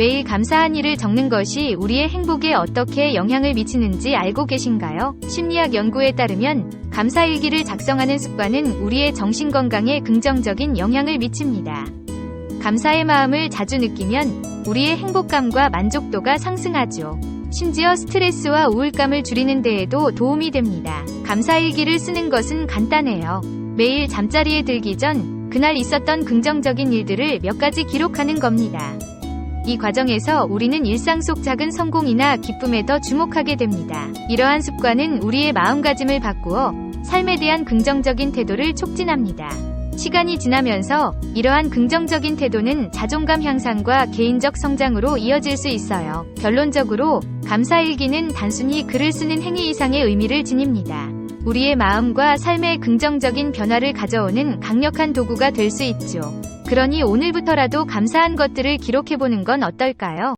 매일 감사한 일을 적는 것이 우리의 행복에 어떻게 영향을 미치는지 알고 계신가요? 심리학 연구에 따르면 감사일기를 작성하는 습관은 우리의 정신 건강에 긍정적인 영향을 미칩니다. 감사의 마음을 자주 느끼면 우리의 행복감과 만족도가 상승하죠. 심지어 스트레스와 우울감을 줄이는 데에도 도움이 됩니다. 감사일기를 쓰는 것은 간단해요. 매일 잠자리에 들기 전 그날 있었던 긍정적인 일들을 몇 가지 기록하는 겁니다. 이 과정에서 우리는 일상 속 작은 성공이나 기쁨에 더 주목하게 됩니다. 이러한 습관은 우리의 마음가짐을 바꾸어 삶에 대한 긍정적인 태도를 촉진합니다. 시간이 지나면서 이러한 긍정적인 태도는 자존감 향상과 개인적 성장으로 이어질 수 있어요. 결론적으로 감사일기는 단순히 글을 쓰는 행위 이상의 의미를 지닙니다. 우리의 마음과 삶의 긍정적인 변화를 가져오는 강력한 도구가 될 수 있죠. 그러니 오늘부터라도 감사한 것들을 기록해보는 건 어떨까요?